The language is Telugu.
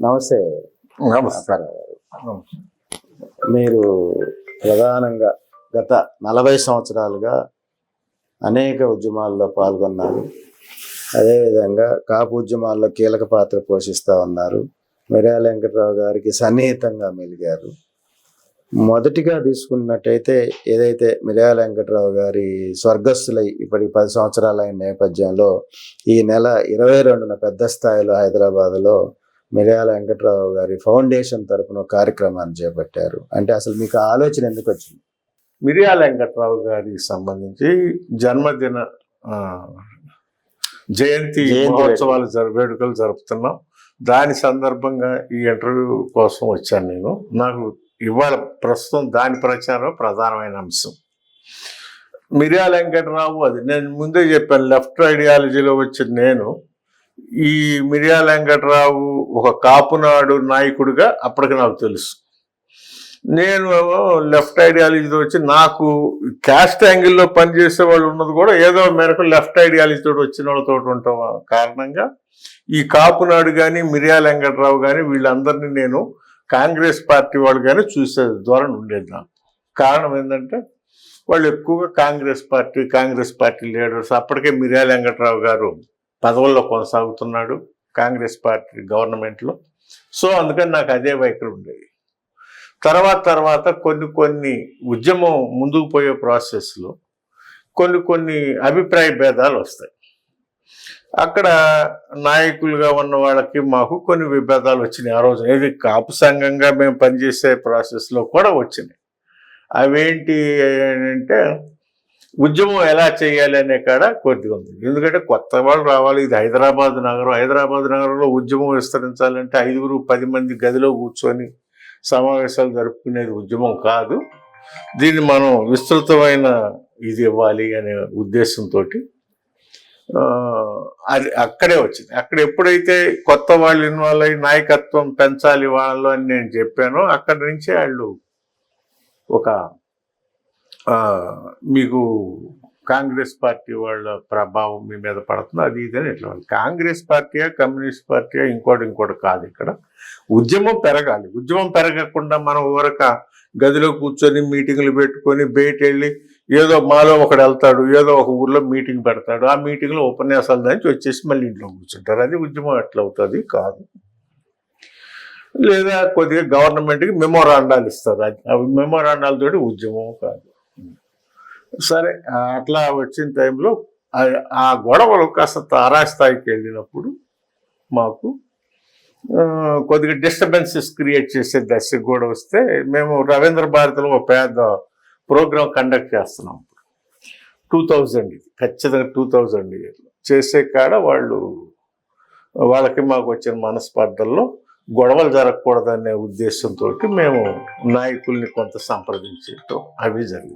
నమస్తే. నమస్కారం. మీరు ప్రధానంగా గత నలభై సంవత్సరాలుగా అనేక ఉద్యమాల్లో పాల్గొన్నారు. అదేవిధంగా కాపు ఉద్యమాల్లో కీలక పాత్ర పోషిస్తూ ఉన్నారు. మిర్యాల వెంకట్రావు గారికి సన్నిహితంగా మెలిగారు. మొదటిగా తీసుకున్నట్టయితే ఏదైతే మిర్యాల వెంకట్రావు గారి స్వర్గస్థులై ఇప్పటికి పది సంవత్సరాలైన నేపథ్యంలో ఈ నెల ఇరవై రెండున పెద్ద స్థాయిలో హైదరాబాద్లో మిర్యాల వెంకట్రావు గారి ఫౌండేషన్ తరపున కార్యక్రమాన్ని చేపట్టారు. అంటే అసలు మీకు ఆలోచన ఎందుకు వచ్చింది? మిరియాల వెంకట్రావు గారికి సంబంధించి జన్మదిన జయంతి మహోత్సవాలు వేడుకలు జరుపుతున్నాం. దాని సందర్భంగా ఈ ఇంటర్వ్యూ కోసం వచ్చాను నేను. నాకు ఇవాళ ప్రస్తుతం దాని ప్రచారం ప్రధానమైన అంశం. మిరియాల వెంకట్రావు అది నేను ముందే చెప్పాను లెఫ్ట్ ఐడియాలజీలో వచ్చిన నేను. ఈ మిర్యాల వెంకటరావు ఒక కాపునాడు నాయకుడిగా అప్పటికి నాకు తెలుసు. నేను లెఫ్ట్ ఐడియాలజీతో వచ్చి నాకు క్యాస్ట్ యాంగిల్లో పనిచేసే వాళ్ళు ఉన్నది కూడా ఏదో మేరకు లెఫ్ట్ ఐడియాలజీతో వచ్చిన వాళ్ళతో ఉండటం కారణంగా ఈ కాపునాడు కానీ మిర్యాల వెంకటరావు కానీ వీళ్ళందరినీ నేను కాంగ్రెస్ పార్టీ వాళ్ళు కానీ చూసే ద్వారా ఉండేది నాకు. కారణం ఏంటంటే వాళ్ళు ఎక్కువగా Congress party Congress party leaders అప్పటికే మిర్యాల వెంకటరావు గారు పదవుల్లో కొనసాగుతున్నాడు కాంగ్రెస్ పార్టీ గవర్నమెంట్లో. సో అందుకని నాకు అదే వైఖరి ఉండేది. తర్వాత తర్వాత కొన్ని కొన్ని ఉద్యమం ముందుకు పోయే ప్రాసెస్లో కొన్ని కొన్ని అభిప్రాయ భేదాలు వస్తాయి. అక్కడ నాయకులుగా ఉన్న వాళ్ళకి మాకు కొన్ని విభేదాలు వచ్చినాయి. ఆ రోజు ఏది కాపు సంఘంగా మేము పనిచేసే ప్రాసెస్లో కూడా వచ్చినాయి. అవేంటి అంటే ఉద్యమం ఎలా చేయాలి అనే కాడ కొద్దిగా ఉంది. ఎందుకంటే కొత్త వాళ్ళు రావాలి. ఇది హైదరాబాద్ నగరం. హైదరాబాద్ నగరంలో ఉద్యమం విస్తరించాలంటే ఐదుగురు పది మంది గదిలో కూర్చొని సమావేశాలు జరుపుకునేది ఉద్యమం కాదు. దీన్ని మనం విస్తృతమైన ఇది ఇవ్వాలి అనే ఉద్దేశంతో అది అక్కడే వచ్చింది. అక్కడ ఎప్పుడైతే కొత్త వాళ్ళు ఇన్వాల్వ్ అయ్యి నాయకత్వం పెంచాలి వాళ్ళు అని నేను చెప్పానో అక్కడి నుంచే వాళ్ళు ఒక మీకు కాంగ్రెస్ పార్టీ వాళ్ళ ప్రభావం మీ మీద పడుతుంది? అది ఇది అని ఇట్లా కాంగ్రెస్ పార్టీయా కమ్యూనిస్ట్ పార్టీయా? ఇంకోటి ఇంకోటి కాదు ఇక్కడ. ఉద్యమం పెరగాలి. ఉద్యమం పెరగకుండా మనం ఊరక గదిలో కూర్చొని మీటింగ్లు పెట్టుకొని బయట వెళ్ళి ఏదో మాలో ఒకడు వెళ్తాడు ఏదో ఒక ఊర్లో మీటింగ్ పెడతాడు. ఆ మీటింగ్లో ఉపన్యాసాలు దానికి వచ్చేసి మళ్ళీ ఇంట్లో కూర్చుంటారు. అది ఉద్యమం ఎట్లా అవుతుంది కాదు. లేదా కొద్దిగా గవర్నమెంట్కి మెమోరాండాలు ఇస్తారు. అది అవి మెమోరాండాలతోటి ఉద్యమం కాదు. సరే అట్లా వచ్చిన టైంలో ఆ- గొడవలు కాస్త తారాస్థాయికి వెళ్ళినప్పుడు మాకు కొద్దిగా డిస్టర్బెన్సెస్ క్రియేట్ చేసే దశకు కూడా వస్తే మేము రవీంద్ర భారతిలో ఒక పెద్ద ప్రోగ్రామ్ కండక్ట్ చేస్తున్నాం. టూ థౌజండ్ ఇది. ఖచ్చితంగా టూ థౌజండ్ ఇయర్లో చేసే కాడ వాళ్ళు వాళ్ళకి మాకు వచ్చిన మనస్పర్ధల్లో గొడవలు జరగకూడదనే ఉద్దేశంతో మేము నాయకుల్ని కొంత సంప్రదించటం అవి జరిగింది.